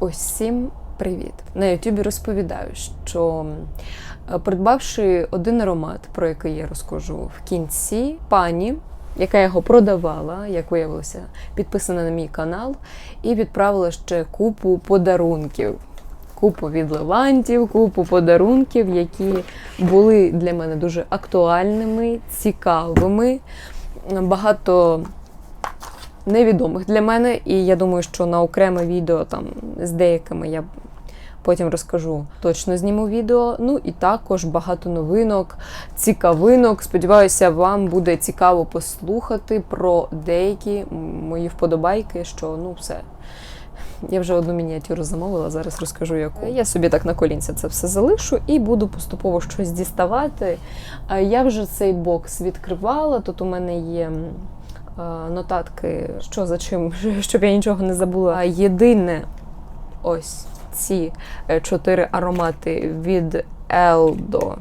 Усім привіт! На Ютубі розповідаю, що е, придбавши один аромат, про який я розкажу в кінці, пані, яка його продавала, як виявилося, підписана на мій канал, і відправила ще купу подарунків. Купу від Левантів, купу подарунків, які були для мене дуже актуальними, цікавими. Багато невідомих для мене, і я думаю, що на окреме відео там з деякими я потім розкажу. Точно зніму відео. Ну і також багато новинок, цікавинок. Сподіваюся, вам буде цікаво послухати про деякі мої вподобайки, що ну все. Я вже одну мініатюру замовила, зараз розкажу яку. Я собі так на колінця це все залишу і буду поступово щось діставати. Я вже цей бокс відкривала. Тут у мене є нотатки, що за чим, щоб я нічого не забула. Єдине ось ці е, чотири аромати від Елдо.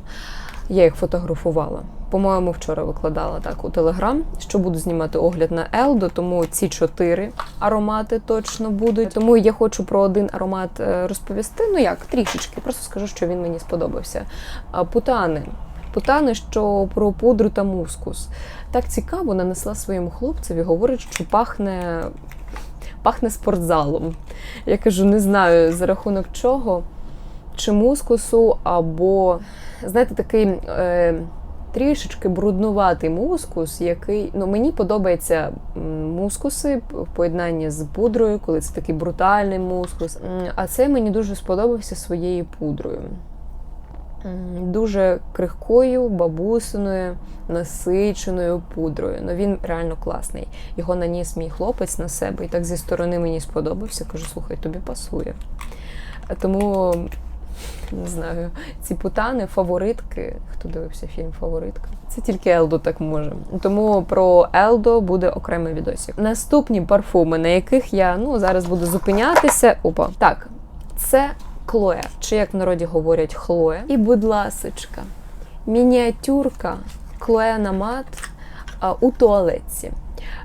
Я їх фотографувала. По-моєму, вчора викладала так у Телеграм, що буду знімати огляд на Елдо, тому ці чотири аромати точно будуть. Тому я хочу про один аромат е, розповісти. Ну як, трішечки, просто скажу, що він мені сподобався. Путани. Путани, що про пудру та мускус. Так цікаво, нанесла своєму хлопцеві, говорить, що пахне пахне спортзалом. Я кажу, не знаю за рахунок чого, чи мускусу, або, знаєте, такий е, трішечки бруднуватий мускус, який ну, мені подобається мускуси в поєднанні з пудрою, коли це такий брутальний мускус. А це мені дуже сподобався своєю пудрою дуже крихкою, бабусиною, насиченою пудрою. Ну він реально класний. Його наніс мій хлопець на себе, і так зі сторони мені сподобався. Кажу, слухай, тобі пасує. Тому. Не знаю, ці путани, фаворитки. Хто дивився фільм Фаворитка? Це тільки Елдо так може. Тому про Елдо буде окремий відосик. Наступні парфуми, на яких я ну зараз буду зупинятися. Опа, так, це Клоя, чи як в народі говорять Хлоя. І, будь ласочка, мініатюрка Клоя Намат у туалетці.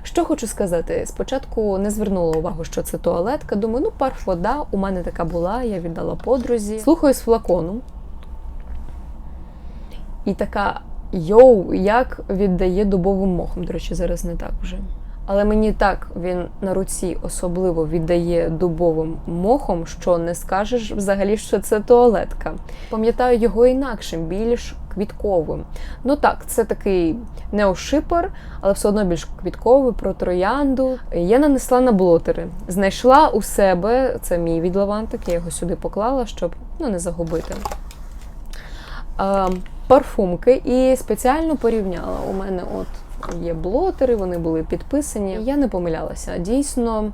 Що хочу сказати, спочатку не звернула увагу, що це туалетка. Думаю, ну парфода, у мене така була, я віддала подрузі. Слухаю з флакону. І така йоу, як віддає дубовим мохом. До речі, зараз не так вже. Але мені так він на руці особливо віддає дубовим мохом, що не скажеш взагалі, що це туалетка. Пам'ятаю його інакшим, більш квітковим. Ну так, це такий неошипер, але все одно більш квітковий про троянду. Я нанесла на блотери. Знайшла у себе це мій відлавантик, я його сюди поклала, щоб ну, не загубити. А, парфумки і спеціально порівняла. У мене от є блотери, вони були підписані. Я не помилялася. Дійсно,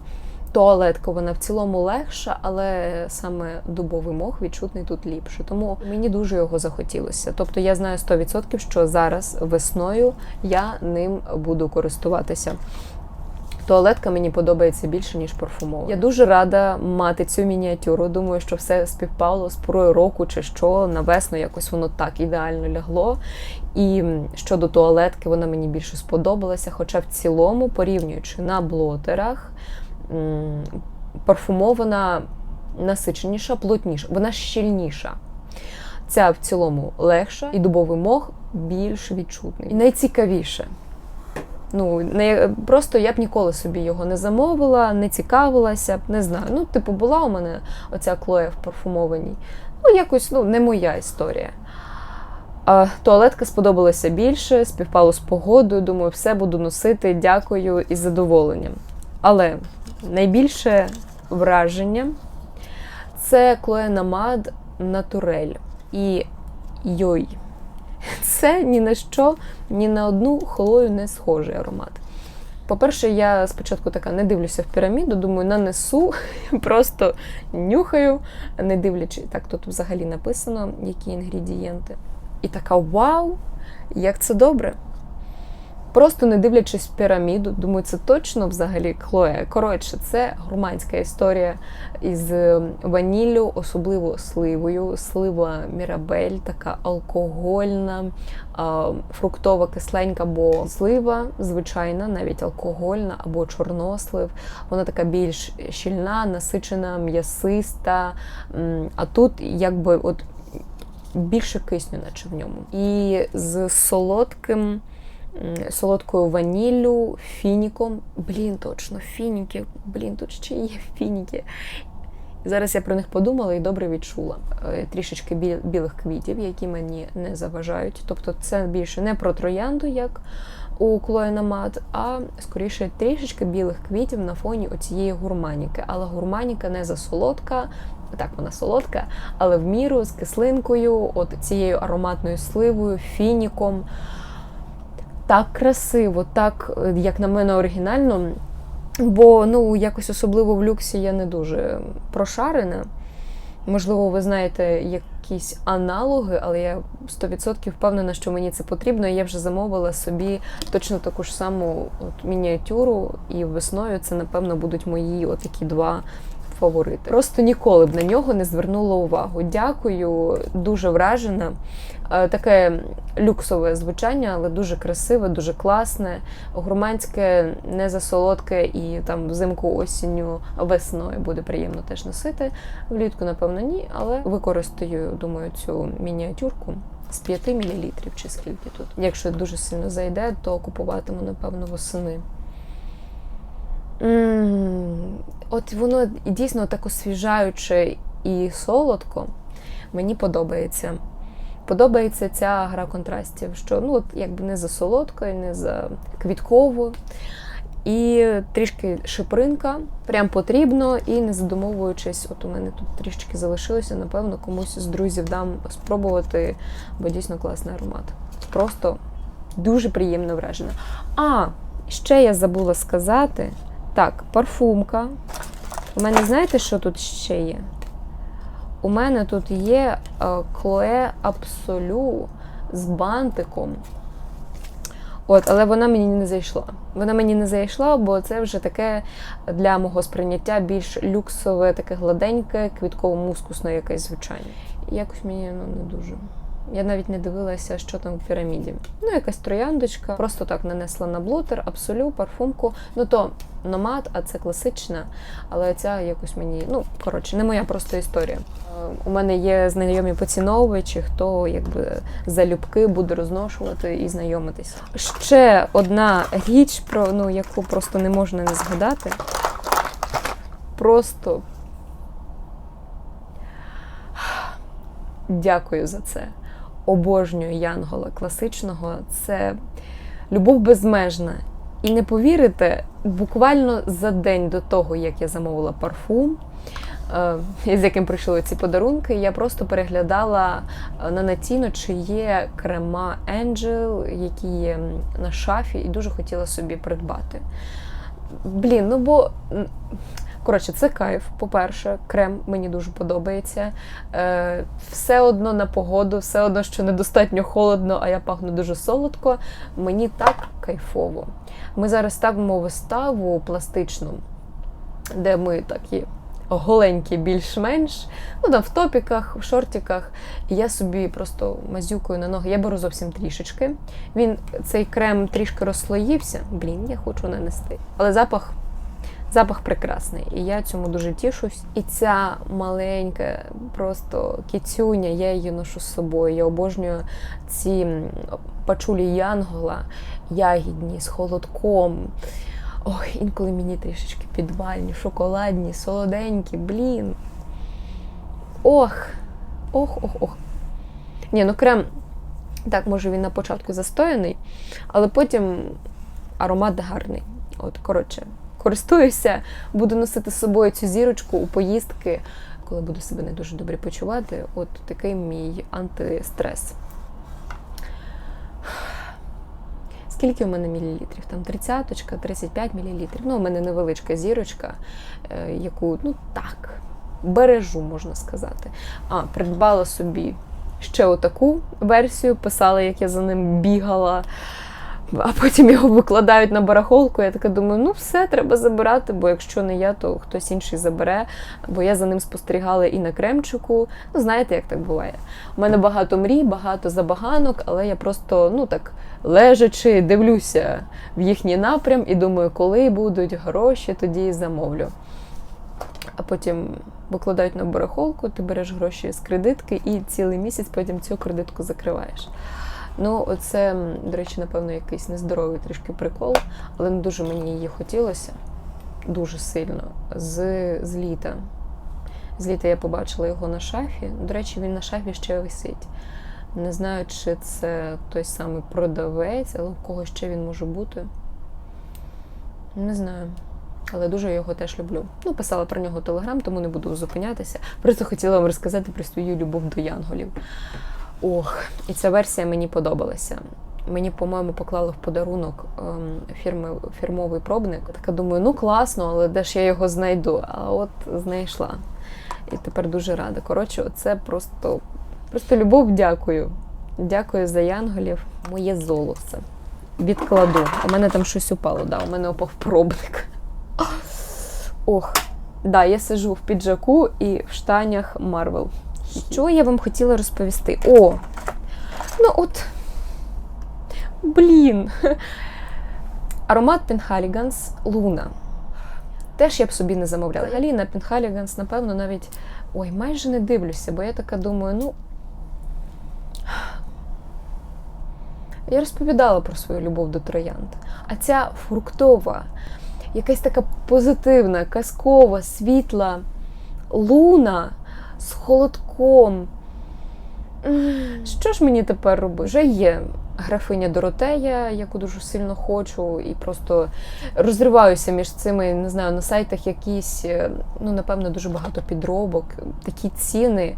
туалетка вона в цілому легша, але саме дубовий мох відчутний тут ліпше. Тому мені дуже його захотілося. Тобто я знаю 100%, що зараз весною я ним буду користуватися. Туалетка мені подобається більше, ніж парфумова. Я дуже рада мати цю мініатюру. Думаю, що все співпало з порою року чи що на весну якось воно так ідеально лягло. І щодо туалетки, вона мені більше сподобалася. Хоча в цілому, порівнюючи на блотерах, парфумована насиченіша, плотніша, вона щільніша. Ця в цілому легша, і дубовий мох більш відчутний. І найцікавіше. Ну, не просто я б ніколи собі його не замовила, не цікавилася б, не знаю. Ну, типу, була у мене оця клоя в парфумованій. Ну, якось ну, не моя історія. А Туалетка сподобалася більше, співпало з погодою. Думаю, все буду носити, дякую і з задоволенням. Але найбільше враження це Клоя Намад Натурель і Йой. Це ні на що, ні на одну холою не схожий аромат. По-перше, я спочатку така не дивлюся в піраміду, думаю, нанесу, просто нюхаю, не дивлячись, так тут взагалі написано, які інгредієнти. І така вау, як це добре! Просто не дивлячись піраміду, думаю, це точно взагалі Хлоя. Коротше, це гурманська історія із ваніллю, особливо сливою. Слива Мірабель, така алкогольна, фруктова кисленька, бо слива звичайна, навіть алкогольна або чорнослив. Вона така більш щільна, насичена, м'ясиста. А тут якби от більше кисню, наче в ньому. І з солодким солодкою ваніллю, фініком. Блін, точно, фініки. Блін, тут ще є фініки. Зараз я про них подумала і добре відчула. Е, трішечки білих квітів, які мені не заважають. Тобто це більше не про троянду, як у Клоєнамат, а скоріше трішечки білих квітів на фоні оцієї гурманіки. Але гурманіка не засолодка, так вона солодка, але в міру з кислинкою, от цією ароматною сливою, фініком так красиво, так, е, як на мене, оригінально. Бо ну, якось особливо в люксі я не дуже прошарена. Можливо, ви знаєте якісь аналоги, але я 100% впевнена, що мені це потрібно. Я вже замовила собі точно таку ж саму от, мініатюру, і весною це, напевно, будуть мої отакі два фаворити. Просто ніколи б на нього не звернула увагу. Дякую, дуже вражена. Е, таке люксове звучання, але дуже красиве, дуже класне, гурманське, не засолодке і там взимку осінню, весною буде приємно теж носити. Влітку, напевно, ні, але використаю, думаю, цю мініатюрку. З 5 мл чи скільки тут. Якщо дуже сильно зайде, то купуватиму, напевно, восени. От воно дійсно так освіжаюче і солодко. Мені подобається. Подобається ця гра контрастів, що ну, от якби не за солодкою, не за квітково. І трішки шипринка, прям потрібно, і не задумовуючись, от у мене тут трішки залишилося, напевно, комусь з друзів дам спробувати, бо дійсно класний аромат. Просто дуже приємно вражена. А, ще я забула сказати, так, парфумка. У мене, знаєте, що тут ще є? У мене тут є Клоe Absolu з бантиком. От, Але вона мені не зайшла. Вона мені не зайшла, бо це вже таке для мого сприйняття більш люксове, таке гладеньке, квітково-мускусне якесь звучання. Якось мені ну, не дуже. Я навіть не дивилася, що там в піраміді. Ну, якась трояндочка, просто так нанесла на блотер, абсолю, парфумку. Ну то номад, а це класична. Але ця якось мені, ну коротше, не моя просто історія. Е, у мене є знайомі поціновувачі, хто якби залюбки буде розношувати і знайомитись. Ще одна річ, про ну яку просто не можна не згадати. Просто дякую за це обожнюю Янгола класичного. Це любов безмежна. І не повірите, буквально за день до того, як я замовила парфум, е, з яким прийшли ці подарунки, я просто переглядала е, на Натіно, чи є крема Angel, які є на шафі, і дуже хотіла собі придбати. Блін, ну бо Коротше, це кайф. По-перше, крем мені дуже подобається. Е, Все одно на погоду, все одно, що недостатньо холодно, а я пахну дуже солодко. Мені так кайфово. Ми зараз ставимо виставу пластичну, де ми такі голенькі, більш-менш, ну там в топіках, в шортиках. І я собі просто мазюкою на ноги. Я беру зовсім трішечки. Він цей крем трішки розслоївся. Блін, я хочу нанести. Але запах. Запах прекрасний, і я цьому дуже тішусь. І ця маленька, просто кіцюня, я її ношу з собою. Я обожнюю ці пачулі Янгола, ягідні з холодком. Ой, інколи мені трішечки підвальні, шоколадні, солоденькі, блін. Ох, ох, ох, ох. Ні, ну крем, так, може він на початку застояний, але потім аромат гарний. От, коротше користуюся, буду носити з собою цю зірочку у поїздки, коли буду себе не дуже добре почувати. От такий мій антистрес. Скільки у мене мілілітрів? Там 30 35 мілілітрів. Ну, у мене невеличка зірочка, е, яку, ну так, бережу, можна сказати. А, придбала собі ще отаку версію, писала, як я за ним бігала. А потім його викладають на барахолку. Я така думаю, ну все, треба забирати, бо якщо не я, то хтось інший забере. Бо я за ним спостерігала і на Кремчуку. Ну, знаєте, як так буває. У мене багато мрій, багато забаганок, але я просто ну так лежачи, дивлюся в їхній напрям і думаю, коли будуть гроші, тоді і замовлю. А потім викладають на барахолку, ти береш гроші з кредитки і цілий місяць потім цю кредитку закриваєш. Ну, оце, м, до речі, напевно, якийсь нездоровий трішки прикол, але не дуже мені її хотілося. Дуже сильно. З, з літа. З літа я побачила його на шафі. До речі, він на шафі ще висить. Не знаю, чи це той самий продавець, але у кого ще він може бути. Не знаю. Але дуже його теж люблю. Ну, писала про нього телеграм, тому не буду зупинятися. Просто хотіла вам розказати про свою любов до янголів. Ох, і ця версія мені подобалася. Мені, по-моєму, поклали в подарунок ем, фірми, фірмовий пробник. Така думаю, ну класно, але де ж я його знайду? А от знайшла. І тепер дуже рада. Коротше, це просто, просто любов, дякую. Дякую за янголів. Моє золоце. Відкладу. У мене там щось упало, да, у мене упав пробник. Ох, да, я сижу в піджаку і в штанях Марвел. Що я вам хотіла розповісти? О! Ну от. Блін. Аромат Пенхаліганс Луна. Теж я б собі не замовляла. Взагалі на Пенхаліганс, напевно, навіть ой, майже не дивлюся, бо я така думаю, ну. Я розповідала про свою любов до троянд. А ця фруктова, якась така позитивна, казкова, світла луна з холодком. Що ж мені тепер робити? Вже є графиня Доротея, яку дуже сильно хочу, і просто розриваюся між цими, не знаю, на сайтах якісь, е, ну, напевно, дуже багато підробок, такі ціни.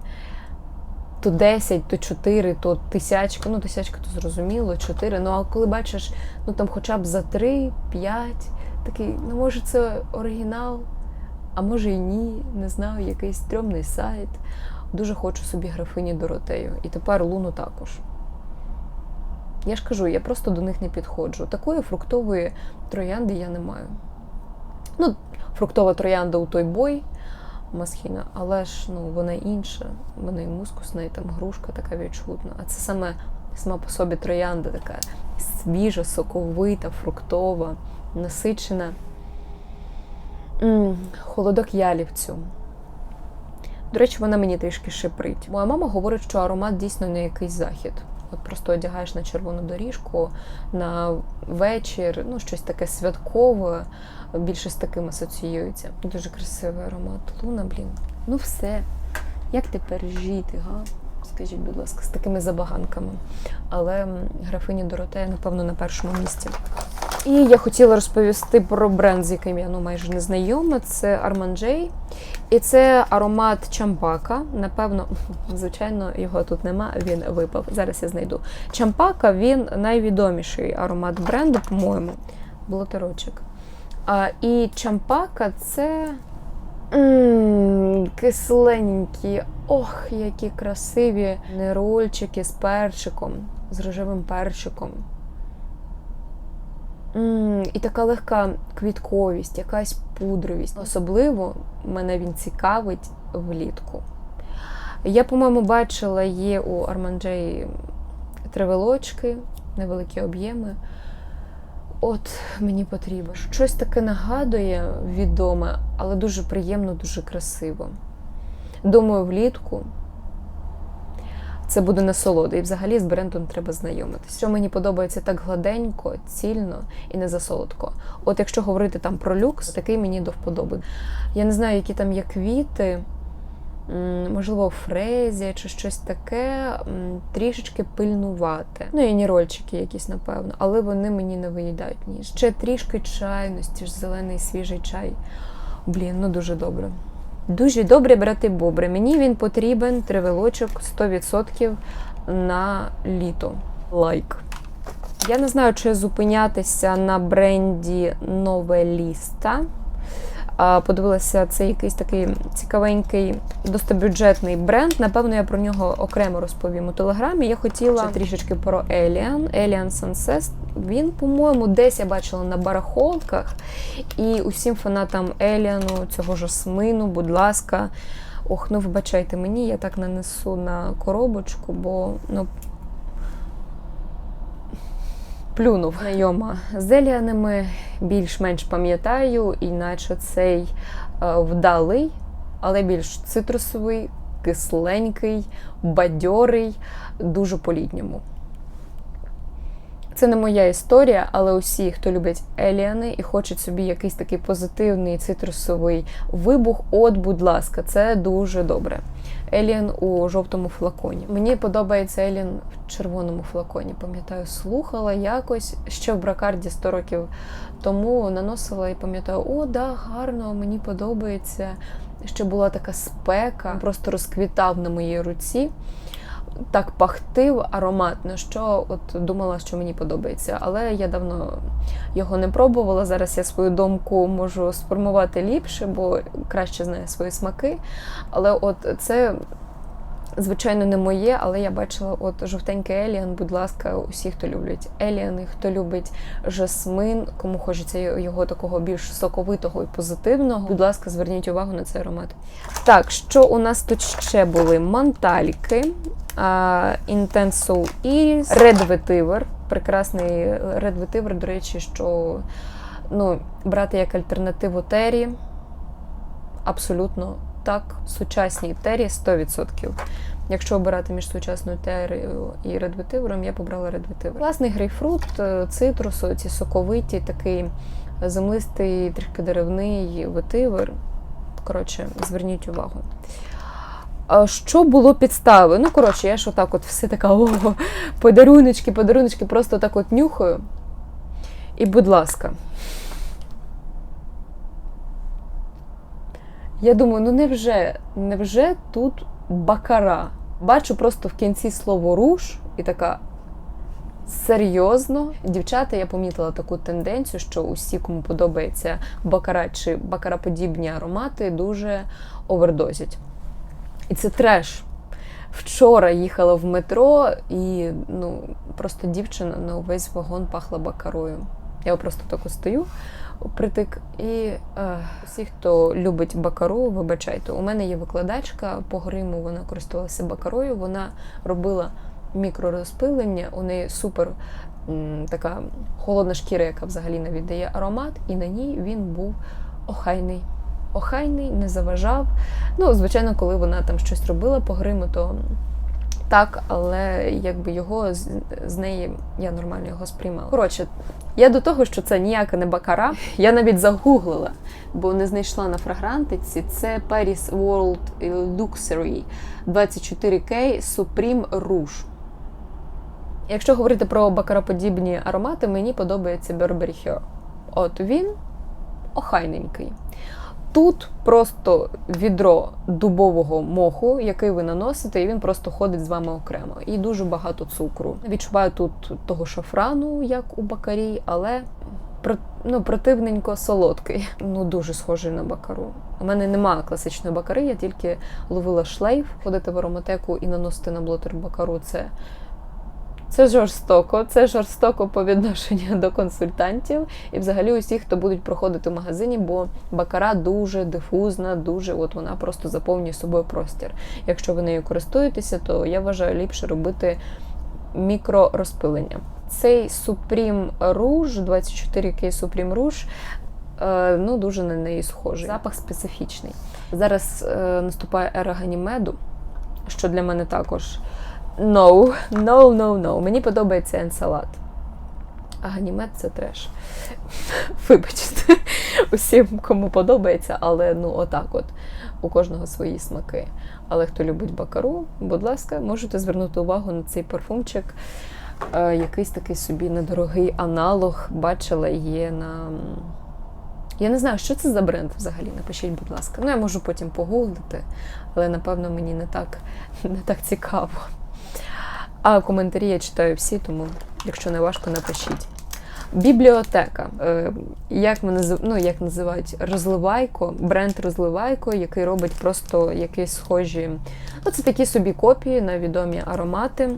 То 10, то 4, то тисячка. Ну, тисячка, то зрозуміло, 4. Ну, а коли бачиш, ну там хоча б за 3, 5, такий, ну може це оригінал, а може і ні, не знаю, якийсь стрьомний сайт. Дуже хочу собі графині Доротею. І тепер Луну також. Я ж кажу, я просто до них не підходжу. Такої фруктової троянди я не маю. Ну, фруктова троянда у той бой масхіна, але ж ну, вона інша, вона і мускусна, і там грушка така відчутна. А це саме сама по собі троянда така свіжа, соковита, фруктова, насичена. М холодок ялівцю. До речі, вона мені трішки шиприть. Моя мама говорить, що аромат дійсно не якийсь захід. От просто одягаєш на червону доріжку на вечір, ну щось таке святкове, більше з таким асоціюється. Дуже красивий аромат. Луна, блін. Ну все. Як тепер жити, га? Скажіть, будь ласка, з такими забаганками. Але графиня Доротея, напевно, на першому місці. І я хотіла розповісти про бренд, з яким я ну, майже не знайома. Це Арманджей. І це аромат Чампака. Напевно, звичайно, його тут нема, він випав. Зараз я знайду. Чампака він найвідоміший аромат бренду, по-моєму. Блотерочок. А, і Чампака це м, кисленькі. Ох, які красиві нерольчики з перчиком, з рожевим перчиком. І така легка квітковість, якась пудровість. Особливо мене він цікавить влітку. Я, по-моєму, бачила, є у Арманджеї тривелочки, невеликі об'єми. От мені потрібно. Щось таке нагадує відоме, але дуже приємно, дуже красиво. Думаю, влітку це буде насолода. І взагалі з брендом треба знайомитися. Що мені подобається так гладенько, цільно і не засолодко. От якщо говорити там про люкс, такий мені до вподоби. Я не знаю, які там є квіти, можливо, фрезія чи щось таке, трішечки пильнувати. Ну і нірольчики якісь, напевно, але вони мені не виїдають ніж. Ще трішки чайності, ж зелений свіжий чай. Блін, ну дуже добре. Дуже добре, брати бобри. Мені він потрібен тривелочок 100% на літо. Лайк. Я не знаю, чи зупинятися на бренді Новеліста. Подивилася, це якийсь такий цікавенький, достобюджетний бренд. Напевно, я про нього окремо розповім у телеграмі. Я хотіла трішечки про Alien, Alien Sunset. Він, по-моєму, десь я бачила на барахолках. І усім фанатам Еліану, цього жасмину, будь ласка. Ох, ну вибачайте мені, я так нанесу на коробочку, бо ну. Плюнув знайома з Еліанами, більш-менш пам'ятаю, іначе цей е, вдалий, але більш цитрусовий, кисленький, бадьорий, дуже по-літньому. Це не моя історія, але усі, хто люблять Еліани і хочуть собі якийсь такий позитивний цитрусовий вибух, от, будь ласка, це дуже добре. Еліан у жовтому флаконі. Мені подобається Еліан в червоному флаконі. Пам'ятаю, слухала якось ще в бракарді 100 років тому наносила і пам'ятаю, о, да, гарно, мені подобається. Ще була така спека, просто розквітав на моїй руці так пахтив ароматно, що от думала, що мені подобається. Але я давно його не пробувала. Зараз я свою думку можу сформувати ліпше, бо краще знаю свої смаки. Але от це. Звичайно, не моє, але я бачила от жовтенький Еліан, будь ласка, усі, хто люблять Еліани, хто любить жасмин, кому хочеться його такого більш соковитого і позитивного. Будь ласка, зверніть увагу на цей аромат. Так, що у нас тут ще були? Мантальки, Intense Soul Iris, Red Vetiver. Прекрасний Red Vetiver, до речі, що ну, брати як альтернативу Тері. Абсолютно так, сучасній Тері 100%. Якщо обирати між сучасною терію і редветивером, я побрала редветивер. Класний грейпфрут, цитрусу, ці соковиті, такий землистий, трішки деревний ветивер. Коротше, зверніть увагу. Що було підстави? Ну, коротше, я ж отак от все така о, подаруночки, подаруночки, просто так от нюхаю. І, будь ласка. Я думаю, ну невже, невже тут бакара? Бачу просто в кінці слово руш і така. Серйозно, дівчата, я помітила таку тенденцію, що усі, кому подобається бакара чи бакараподібні аромати, дуже овердозять. І це треш. Вчора їхала в метро, і ну, просто дівчина на увесь вагон пахла бакарою. Я просто так стою, притик. І е, всі, хто любить бакару, вибачайте, у мене є викладачка по гриму, вона користувалася бакарою, вона робила мікророзпилення, у неї супер м, така холодна шкіра, яка взагалі не віддає аромат, і на ній він був охайний охайний, не заважав. Ну, звичайно, коли вона там щось робила по гриму, то так, але якби його з, з неї я нормально його сприймала. Коротше, я до того, що це ніяка не бакара. Я навіть загуглила, бо не знайшла на фрагрантиці. Це Paris World Luxury 24K Supreme Rouge. Якщо говорити про бакароподібні аромати, мені подобається Burberry Her. От він охайненький. Тут просто відро дубового моху, який ви наносите, і він просто ходить з вами окремо. І дуже багато цукру. Відчуваю тут того шафрану, як у бакарі, але ну, противненько солодкий. Ну, дуже схожий на бакару. У мене немає класичної бакари, я тільки ловила шлейф, ходити в ароматеку і наносити на блотер бакару. Це це жорстоко, це жорстоко по відношенню до консультантів і взагалі усіх, хто будуть проходити в магазині, бо бакара дуже дифузна, дуже от вона просто заповнює собою простір. Якщо ви нею користуєтеся, то я вважаю ліпше робити мікророзпилення. Цей Supreme Rouge, 24K Supreme Rouge, е, ну дуже на неї схожий. Запах специфічний. Зараз е, наступає ера ганімеду, що для мене також. No, no, no, no. Мені подобається енсалат. А ганімет це треш. Вибачте, усім, кому подобається, але ну отак от. У кожного свої смаки. Але хто любить бакару, будь ласка, можете звернути увагу на цей парфумчик. Е, якийсь такий собі недорогий аналог. Бачила, є на. Я не знаю, що це за бренд взагалі. Напишіть, будь ласка. Ну, я можу потім погуглити, але напевно мені не так, не так цікаво. А коментарі я читаю всі, тому якщо не важко, напишіть. Бібліотека. Е, Як ми назив... ну, як називають розливайко, бренд розливайко, який робить просто якісь схожі. Ну, це такі собі копії на відомі аромати.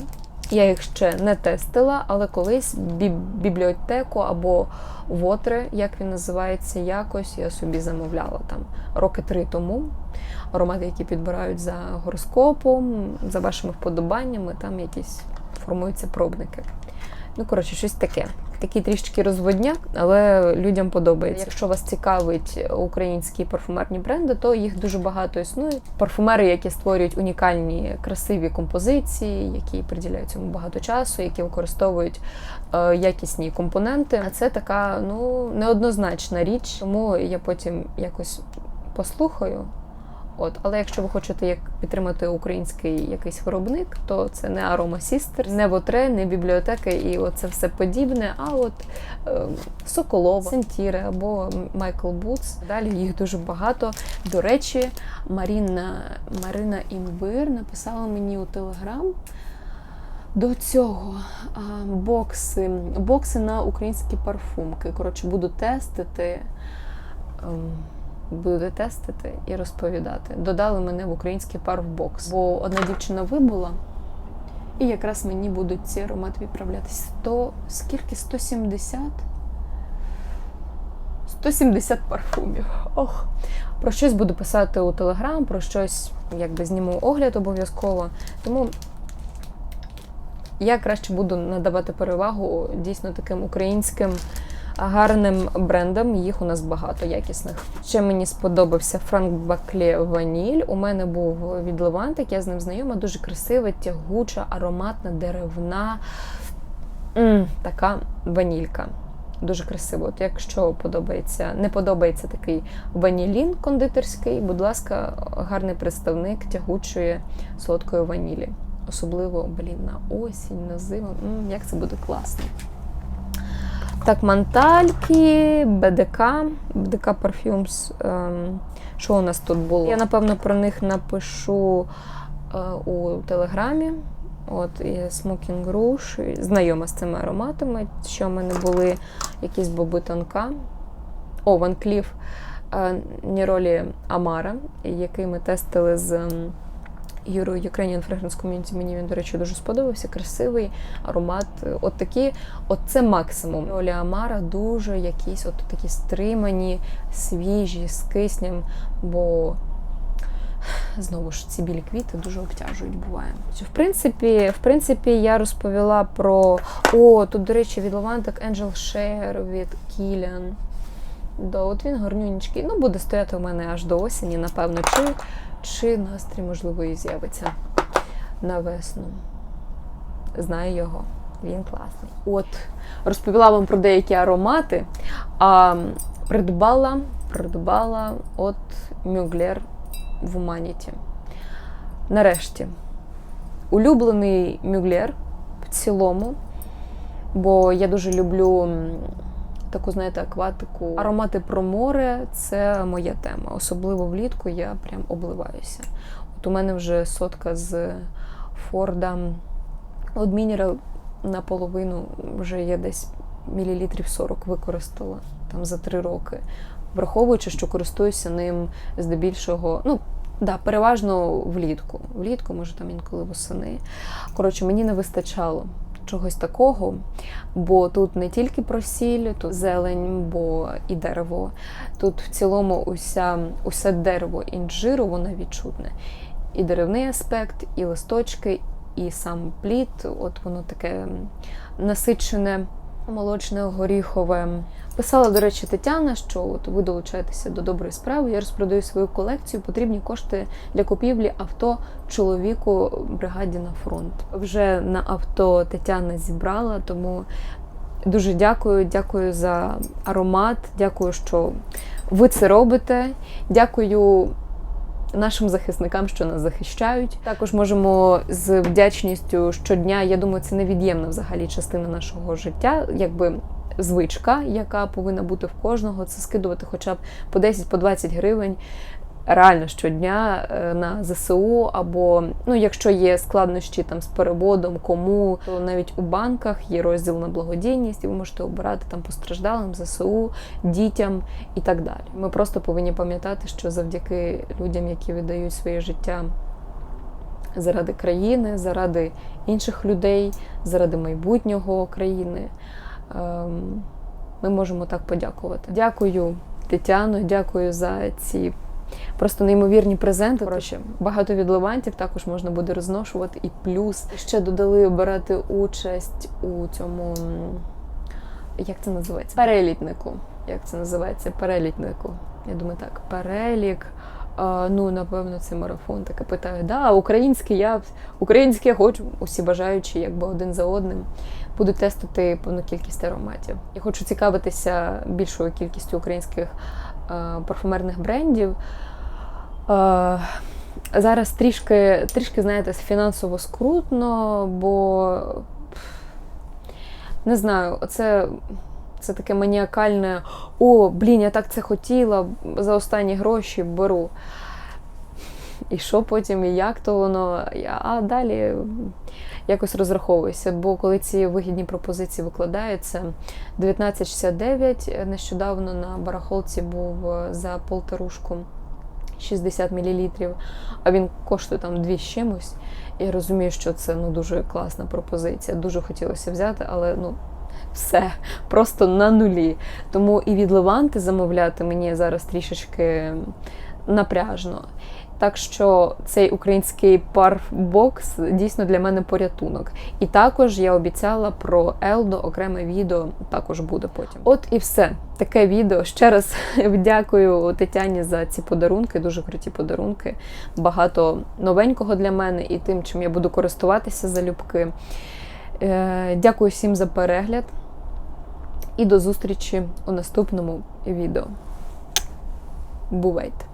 Я їх ще не тестила, але колись бі- бібліотеку або вотри, як він називається, якось я собі замовляла там роки три тому. Аромати, які підбирають за гороскопом, за вашими вподобаннями, там якісь формуються пробники. Ну, коротше, щось таке. Такий трішки розводняк, але людям подобається. Якщо вас цікавить українські парфумерні бренди, то їх дуже багато існує. Парфумери, які створюють унікальні красиві композиції, які приділяють цьому багато часу, які використовують е, якісні компоненти. А це така ну неоднозначна річ, тому я потім якось послухаю. От, але якщо ви хочете як підтримати український якийсь виробник, то це не Aroma Sisters, не Вотре, не бібліотеки і оце все подібне. А от е, Соколова, Сентіре або Майкл Бутс. Далі їх дуже багато. До речі, Маріна, Марина Імбир написала мені у Телеграм. До цього а, бокси, бокси на українські парфумки. Коротше, буду тестити. Буду тестити і розповідати. Додали мене в український парфбокс. Бо одна дівчина вибула, і якраз мені будуть ці аромати відправлятися. 100, скільки? 170? 170 парфумів. Ох. Про щось буду писати у Телеграм, про щось якби зніму огляд обов'язково. Тому я краще буду надавати перевагу дійсно таким українським гарним брендам. Їх у нас багато якісних. Ще мені сподобався Франк Бакле Ваніль. У мене був від Левантик, я з ним знайома, дуже красива, тягуча, ароматна, деревна. М, така ванілька. Дуже красиво. От якщо подобається, не подобається такий ванілін кондитерський, будь ласка, гарний представник тягучої солодкої ванілі. Особливо, блін, на осінь, на зиму. М, як це буде класно. Так, мантальки, БДК, БДК Parfums. Ем, що у нас тут було? Я, напевно, про них напишу е, у Телеграмі. От, і Smoking Rouge, знайома з цими ароматами. Що в мене були якісь боби тонка. О, Ван Кліф Ніролі Амара, який ми тестили з Юрою Ukrainian Fragrance Community. Мені він, до речі, дуже сподобався. Красивий аромат. От такі, от це максимум. Оля Амара дуже якісь от такі стримані, свіжі, з киснем, бо знову ж ці білі квіти дуже обтяжують, буває. В принципі, в принципі, я розповіла про. О, тут, до речі, від Лавантик Angel Share від Kilian. Да, от він гарнюнічкий. Ну, буде стояти у мене аж до осені, напевно, чи, чи настрій, можливо, і з'явиться на весну. Знаю його. Він класний. От, розповіла вам про деякі аромати, а придбала, придбала от Мюглер в Humanity. Нарешті, улюблений Мюглер в цілому, бо я дуже люблю таку, знаєте, акватику. Аромати про море це моя тема. Особливо влітку я прям обливаюся. От у мене вже сотка з Форда от Мінерал наполовину вже я десь мілілітрів 40 використала там за три роки. Враховуючи, що користуюся ним здебільшого, ну, да, переважно влітку. Влітку, може там інколи восени. Коротше, мені не вистачало чогось такого, бо тут не тільки про сіль, тут зелень, бо і дерево. Тут в цілому уся, усе дерево інжиру, воно відчутне. І деревний аспект, і листочки, і сам плід, от воно таке насичене, молочне, горіхове. Писала, до речі, Тетяна, що от ви долучаєтеся до доброї справи. Я розпродаю свою колекцію. Потрібні кошти для купівлі авто чоловіку бригаді на фронт. Вже на авто Тетяна зібрала, тому дуже дякую. Дякую за аромат. Дякую, що ви це робите. Дякую нашим захисникам, що нас захищають. Також можемо з вдячністю щодня. Я думаю, це невід'ємна взагалі частина нашого життя, якби. Звичка, яка повинна бути в кожного, це скидувати хоча б по 10-20 гривень реально щодня е, на ЗСУ, або ну, якщо є складнощі там з переводом, кому, то навіть у банках є розділ на благодійність, і ви можете обирати там постраждалим ЗСУ, дітям і так далі. Ми просто повинні пам'ятати, що завдяки людям, які віддають своє життя заради країни, заради інших людей, заради майбутнього країни. ем, Ми можемо так подякувати. Дякую, Тетяно, дякую за ці просто неймовірні презенти. Коротше, багато відливантів також можна буде розношувати. І плюс ще додали брати участь у цьому. Як це називається? Перелітнику. Як це називається? Перелітнику. Я думаю, так, перелік. А, ну, напевно, це марафон. Таке питаю. Да, український я український я хочу. Усі бажаючі, якби один за одним. Буду тестити повну кількість ароматів. Я хочу цікавитися більшою кількістю українських парфумерних брендів. Е, зараз трішки, трішки, знаєте, фінансово скрутно, бо не знаю, це, це таке маніакальне о, блін, я так це хотіла, за останні гроші беру. І що потім, і як то воно, а далі якось розраховуюся. Бо коли ці вигідні пропозиції викладаються, 19,69 нещодавно на барахолці був е, за полторушку 60 мл, а він коштує там дві з чимось. Я розумію, що це ну, дуже класна пропозиція. Дуже хотілося взяти, але ну. Все просто на нулі. Тому і від Леванти замовляти мені зараз трішечки напряжно. Так що цей український парфбокс дійсно для мене порятунок. І також я обіцяла про Елдо окреме відео також буде потім. От і все. Таке відео. Ще раз дякую Тетяні за ці подарунки, дуже круті подарунки. Багато новенького для мене і тим, чим я буду користуватися залюбки. Е, Дякую всім за перегляд і до зустрічі у наступному відео. Бувайте!